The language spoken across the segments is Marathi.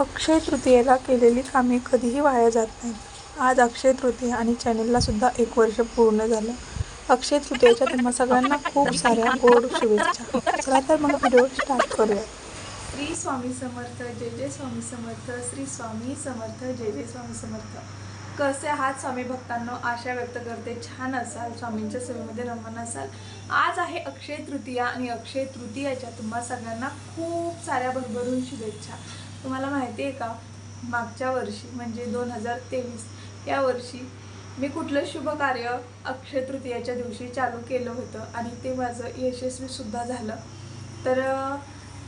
अक्षय तृतीयेला केलेली कामे कधीही वाया जात नाहीत. आज अक्षय तृतीया आणि चॅनेलला सुद्धा एक वर्ष पूर्ण झालं. अक्षय तृतीयेच्या तुम्हा सगळ्यांना खूप साऱ्या गोड शुभेच्छा. चला तर मग व्हिडिओ स्टार्ट करूया. श्री स्वामी समर्थ जय जय स्वामी समर्थ श्री स्वामी समर्थ जय जय स्वामी समर्थ. कसे आहात स्वामी भक्तांनो? आशा व्यक्त करते. छान असाल. स्वामींच्या सेवेमध्ये रमण असाल. आज आहे अक्षय तृतीया आणि अक्षय तृतीयाच्या तुम्हा सगळ्यांना खूप साऱ्या भरभरून शुभेच्छा. तुम्हाला माहिती आहे का? मागच्या वर्षी म्हणजे दोन हजार तेवीस या वर्षी मी कुठलं शुभ कार्य अक्षय तृतीयाच्या दिवशी चालू केलं होतं आणि ते माझं यशस्वीसुद्धा झालं. तर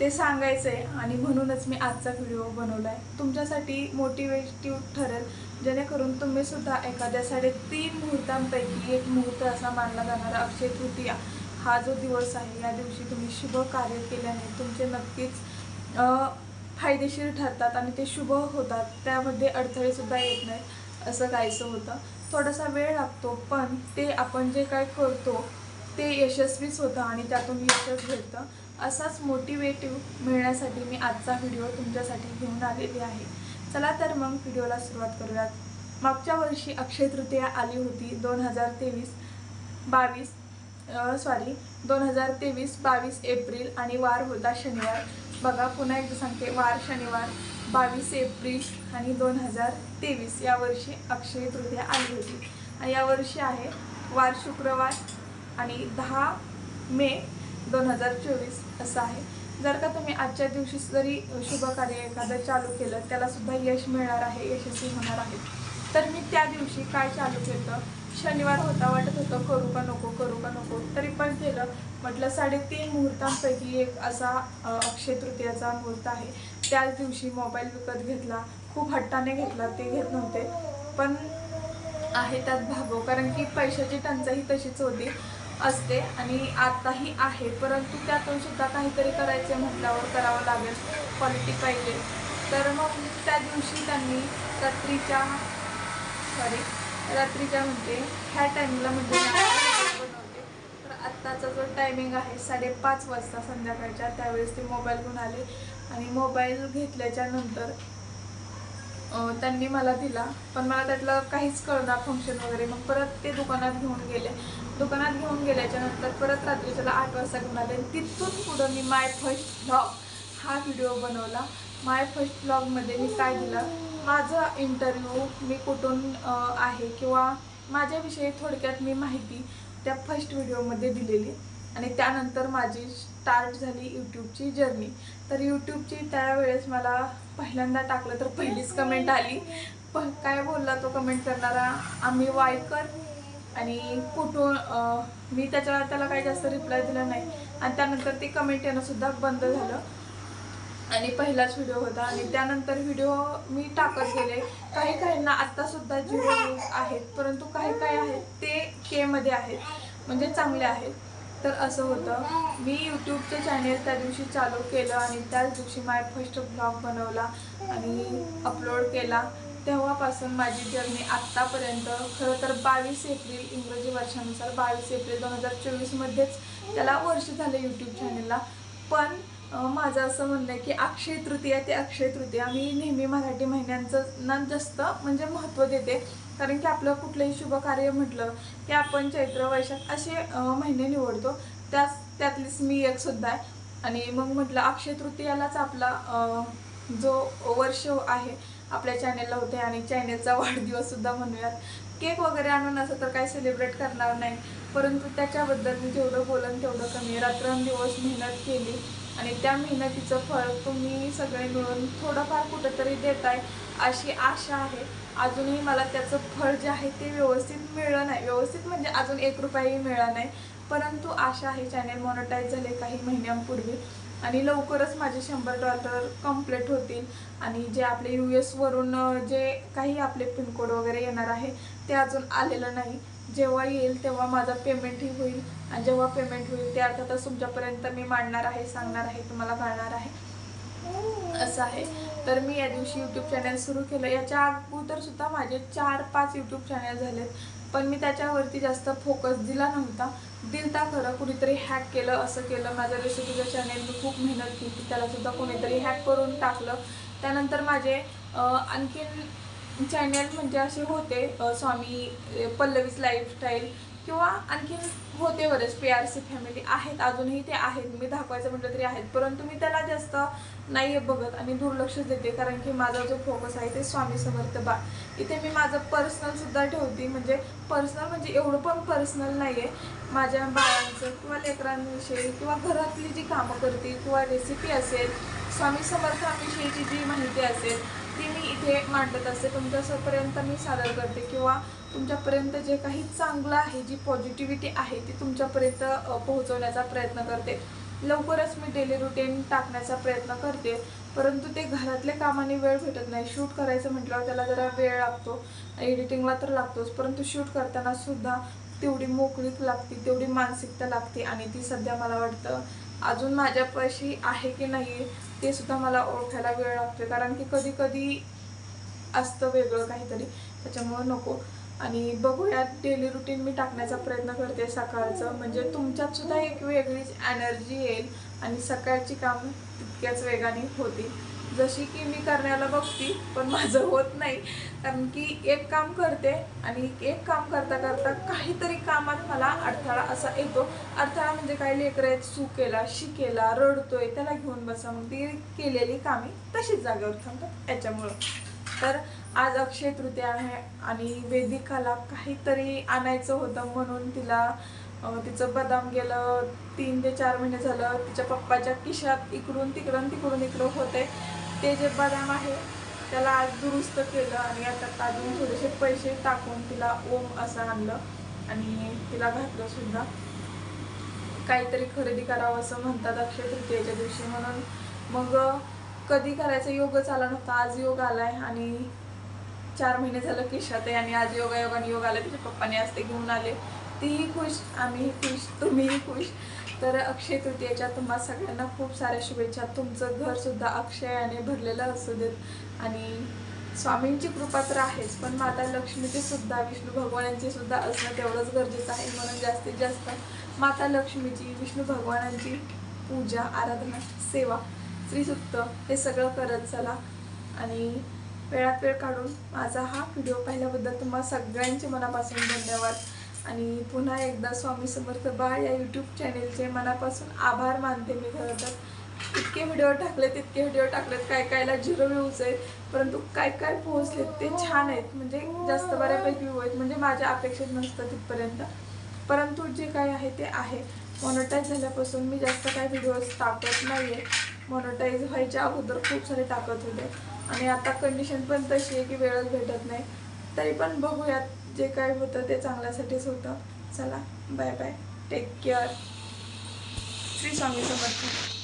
ते सांगायचं आहे आणि म्हणूनच मी आजचा व्हिडिओ बनवला आहे तुमच्यासाठी मोटिवेटिव्ह ठरेल जेणेकरून तुम्ही सुद्धा एखाद्या साडेतीन मुहूर्तांपैकी एक मुहूर्त असा मानला जाणारा अक्षय तृतीया हा जो दिवस आहे या दिवशी तुम्ही शुभ कार्य केल्याने तुमचे नक्कीच फायदेशीर ठरतात आणि ते शुभ होतात. त्यामध्ये अडथळेसुद्धा येत नाहीत असं काहीसं होतं. थोडासा वेळ लागतो पण ते आपण जे काय करतो ते यशस्वीच होतं आणि त्यातून यशच भेटतं. असाच मोटिवेटिव्ह मिळण्यासाठी मी आजचा व्हिडिओ तुमच्यासाठी घेऊन आलेली आहे. चला तर मग व्हिडिओला सुरुवात करूयात. मागच्या वर्षी अक्षय तृतीया आली होती दोन हजार तेवीस बावीस सॉरी दोन हजार तेवीस बावीस एप्रिल आणि वार होता शनिवार. बघा पुन्हा एकदा सांगते. वार शनिवार बावीस एप्रिल आणि दोन हजार तेवीस. या वर्षी अक्षय तृतीया आली होती. आणि यावर्षी आहे वार शुक्रवार आणि दहा मे दोन हजार चोवीस. असं आहे. जर का तुम्ही आजच्या दिवशी जरी शुभ कार्य एखादं चालू केलं त्याला सुद्धा यश मिळणार आहे यशस्वी होणार आहे. तर मी त्या दिवशी काय चालू केलं? शनिवार होता वाटत होतं करू का नको करू का नको. तरी पण केलं. म्हटलं साडेतीन मुहूर्तांपैकी एक असा अक्षय तृतीयाचा मुहूर्त आहे. त्याच दिवशी मोबाईल विकत घेतला. खूप हट्टाने घेतला ते घेत नव्हते. पण आहे त्यात भागव कारण की पैशाची टंचाई तशीच होती असते आणि आताही आहे. परंतु त्यातून सुद्धा काहीतरी करायचे म्हटल्यावर करावं लागेल. क्वालिटी पाहिजे. तर मग त्या दिवशी त्यांनी रात्रीच्या सॉरी रात्रीच्या म्हणजे ह्या टायमिंगला म्हणजे मी बनवते. तर आत्ताचा जो टायमिंग आहे साडेपाच वाजता संध्याकाळच्या त्यावेळेस ते मोबाईल घेऊन आले. आणि मोबाईल घेतल्याच्या नंतर त्यांनी मला दिला. पण मला त्यातलं काहीच कळणार फंक्शन वगैरे. मग परत ते दुकानात घेऊन गेले. दुकानात घेऊन गेल्याच्यानंतर परत रात्रीच्याला आठ वाजता घेऊन आले. तिथून पुढं मी माय फर्स्ट ब्लॉग हा व्हिडिओ बनवला. माय फर्स्ट ब्लॉगमध्ये मी काय दिलं? माझा इंटरव्ह्यू मी कुठून आहे किंवा माझ्याविषयी थोडक्यात मी माहिती त्या फर्स्ट व्हिडिओमध्ये दिलेली. आणि त्यानंतर माझी स्टार्ट झाली यूट्यूबची जर्नी तर यूट्यूबची त्यावेळेस मला पहिल्यांदा टाकलं तर पहिलीच कमेंट आली. पण काय बोलला तो कमेंट करणारा? आम्ही वायकर आणि कुठून मी त्याच्यावर त्याला काही जास्त रिप्लाय दिला नाही. आणि त्यानंतर ती कमेंट येणंसुद्धा बंद झालं. आणि पहिलाच व्हिडिओ होता. आणि त्यानंतर व्हिडिओ मी टाकत गेले. काही काहींना आत्ता सुद्धा आहेत परंतु काही काही आहेत ते केमध्ये आहेत. म्हणजे चांगले आहेत. तर असं होतं. मी यूट्यूबचं चॅनेल त्या दिवशी चालू केलं आणि त्याच दिवशी माय फर्स्ट ब्लॉग बनवला आणि अपलोड केला. तेव्हापासून माझी जर्नी आत्तापर्यंत खरं तर बावीस एप्रिल इंग्रजी वर्षानुसार बावीस एप्रिल दोन हजार चोवीसमध्येच त्याला वर्ष झालं यूट्यूब चॅनेलला पण माझं असं म्हणणं आहे की अक्षय तृतीया ते अक्षय तृतीया. मी नेहमी मराठी महिन्यांचं ना जास्त म्हणजे महत्त्व देते. कारण की आपलं कुठलंही शुभ कार्य म्हटलं की आपण चैत्र वैशाख असे महिने निवडतो. त्याच त्यातलीच मी एक सुद्धा आहे. आणि मग म्हटलं अक्षय तृतीयालाच आपला जो वर्ष आहे आपल्या चॅनेलला होते. आणि चॅनेलचा वाढदिवससुद्धा म्हणूयात. केक वगैरे आणून असं तर काही सेलिब्रेट करणार नाही. परंतु त्याच्याबद्दल मी जेवढं बोलन तेवढं कमी. रात्रंदिवस मेहनत केली. आणि त्या मेहनतीचं फळ तुम्ही सगळे मिळून थोडंफार कुठंतरी देताय अशी आशा आहे. अजूनही मला त्याचं फळ जे आहे ते व्यवस्थित मिळलं नाही. व्यवस्थित म्हणजे अजून एक रुपयाही मिळाला नाही. परंतु आशा आहे चॅनेल मॉनिटाईज झाले काही महिन्यांपूर्वी. आणि लवकरच माझे शंभर डॉलर कंप्लीट होतील. आणि जे आपले यू एसवरून जे काही आपले पिनकोड वगैरे येणार आहे ते अजून आलेलं नाही. जेव्हा येईल तेव्हा माझं पेमेंटही होईल. आणि जेव्हा पेमेंट होईल ते अर्थातच तुमच्यापर्यंत मी मांडणार आहे सांगणार आहे तुम्हाला कळणार आहे. असं आहे. तर मी या दिवशी यूट्यूब चॅनल सुरू केलं. याच्या अगोदर सुद्धा माझे चार पाच यूट्यूब चॅनल झालेत. पण मी त्याच्यावरती जास्त फोकस दिला नव्हता. दिलता खरं कुणीतरी हॅक केलं असं केलं. माझं रेसिपीचं चॅनेल मी खूप मेहनत केली. त्यालासुद्धा कोणीतरी हॅक करून टाकलं. त्यानंतर माझे आणखीन चॅनल म्हणजे असे होते स्वामी पल्लवीज लाईफस्टाईल किंवा आणखीन होते बरेच पी आर सी फॅमिली आहेत अजूनही ते आहेत. मी दाखवायचं म्हटलं तरी आहेत. परंतु मी त्याला जास्त नाही बघत आणि दुर्लक्ष देते. कारण की माझा जो फोकस आहे ते स्वामी समर्थ बा. इथे मी माझं पर्सनल सुद्धा ठेवते. म्हणजे पर्सनल म्हणजे एवढं पण पर्सनल नाही आहे माझ्या बाळांचं किंवा लेकरांविषयी किंवा घरातली जी कामं करते किंवा रेसिपी असेल स्वामी समर्थांविषयीची जी माहिती असेल ती मी इथे मांडत असते. तुमच्यापर्यंत मी सादर करते किंवा तुमच्यापर्यंत जे काही चांगलं आहे जी पॉझिटिव्हिटी आहे ती तुमच्यापर्यंत पोहोचवण्याचा प्रयत्न करते. लवकरच मी डेली रुटीन टाकण्याचा प्रयत्न करते. परंतु ते घरातल्या कामाने वेळ भेटत नाही. शूट करायचं म्हटल्यावर त्याला जरा वेळ लागतो. एडिटिंगला तर लागतोच. परंतु शूट करताना सुद्धा तेवढी मोकळीक लागते तेवढी मानसिकता लागते आणि ती सध्या मला वाटतं अजून माझ्यापाशी आहे की नाही ते सुद्धा मला ओळखायला वेळ लागतोय. कारण की कधी कधी असतं वेगळं काहीतरी. त्याच्यामुळं नको. आणि बघूयात डेली रुटीन मी टाकण्याचा प्रयत्न करते सकाळचं. म्हणजे तुमच्यात सुद्धा एक वेगळीच एनर्जी येईल आणि सकाळची कामं तितक्याच वेगाने होतील. जशी की मी करण्याला बघते पण माझं होत नाही. कारण की एक काम करते आणि एक काम करता करता काहीतरी कामात मला अडथळा असा येतो. अडथळा म्हणजे काय? लेकरं आहेत चूक केला शिकेला रडतोय त्याला घेऊन बसा. मग ती केलेली कामे तशीच जागेवर थांबतात. याच्यामुळं. तर आज अक्षय तृतीया आहे आणि वेदिकाला काहीतरी आणायचं होतं म्हणून तिला तिचं बदाम गेलं तीन ते चार महिने झालं. तिच्या पप्पाच्या खिशात इकडून तिकडून तिकडून इकडं होते ते जे बदाम आहे त्याला आज दुरुस्त केलं आणि आता अजून थोडेसे पैसे टाकून तिला ओम असं आणलं आणि तिला घातलं सुद्धा. काहीतरी खरेदी करावं असं म्हणतात अक्षय तृतीयेच्या दिवशी म्हणून. मग कधी करायचा योगच आला नव्हता आज योग आलाय आणि चार महिने झालं खिशात आहे आणि आज योगा योगाने योग आला तिच्या पप्पाने आज ते घेऊन आले. तीही खुश आम्हीही खुश तुम्हीही खुश. तर अक्षय तृतीयेच्या तुम्हा सगळ्यांना खूप साऱ्या शुभेच्छा. तुमचं घरसुद्धा अक्षयाने भरलेलं असू देत. आणि स्वामींची कृपा तर आहेच पण माता लक्ष्मीची सुद्धा विष्णू भगवानांची सुद्धा असणं तेवढंच गरजेचं आहे. म्हणून जास्तीत जास्त माता लक्ष्मीची विष्णू भगवानांची पूजा आराधना सेवा श्रीसुक्त हे सगळं करत चला. आणि वेळात वेळ काढून माझा हा व्हिडिओ पाहिल्याबद्दल तुम्हाला सगळ्यांचे मनापासून धन्यवाद. आणि पुन्हा एकदा स्वामी समर्थ बाळ या यूट्यूब चॅनेलचे मनापासून आभार मानते मी खरं तर. इतके व्हिडिओ टाकले तितके व्हिडिओ टाकलेत काय कायला झिरो व्ह्यूज आहेत परंतु काय काय पोहोचलेत ते छान आहेत. म्हणजे जास्त बऱ्यापैकी व्ह्यू आहेत म्हणजे माझ्या अपेक्षित नसतं तिथपर्यंत परंतु जे काय आहे ते आहे. मॉनिटाईज झाल्यापासून मी जास्त काय व्हिडिओज टाकत नाही आहे मॉनिटाईज व्हायच्या अगोदर खूप सारे टाकत होते. आणि आता कंडिशन पण तशी आहे की वेळच भेटत नाही. तरी पण बघूयात जे काय होतं ते चांगल्यासाठीच होतं. चला bye bye take care Shri Swami Samarth